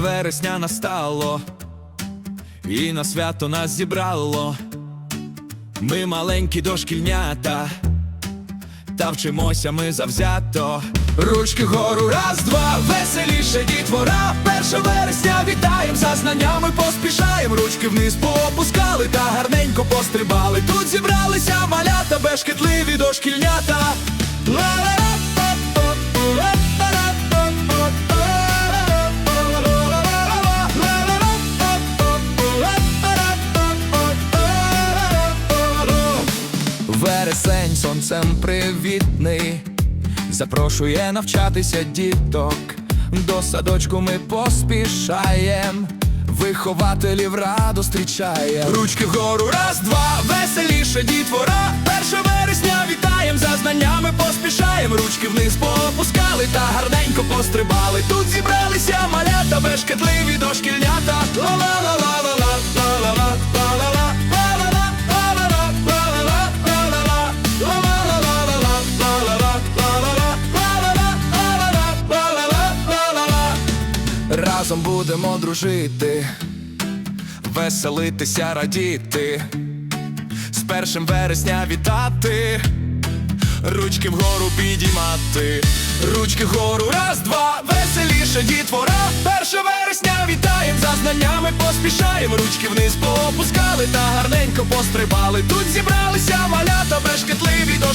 вересня настало, і на свято нас зібрало. Ми маленькі дошкільнята, та вчимося ми завзято. Ручки вгору, раз, два, веселіше дітвора. Перше вересня вітаєм, за знаннями поспішаєм. Ручки вниз поопускали та гарненько пострибали. Тут зібралися малята, бешкетливі дошкільнята. Вересень сонцем привітний, запрошує навчатися діток. До садочку ми поспішаєм, вихователів радо зустрічає. Ручки вгору, раз, два, веселіше дітвора. Перше вересня вітаєм, за знаннями поспішаєм. Ручки вниз поопускали та гарненько пострибали. Тут зібралися малята, бешкетливі дошкільнята. Разом будемо дружити, веселитися, радіти, з першим вересня вітати, ручки вгору підіймати, ручки вгору, раз, два, веселіше дітвора. Перше вересня вітаєм, за знаннями поспішаєм, ручки вниз поопускали та гарненько пострибали. Тут зібралися малята, бешкетливі дошкільнята.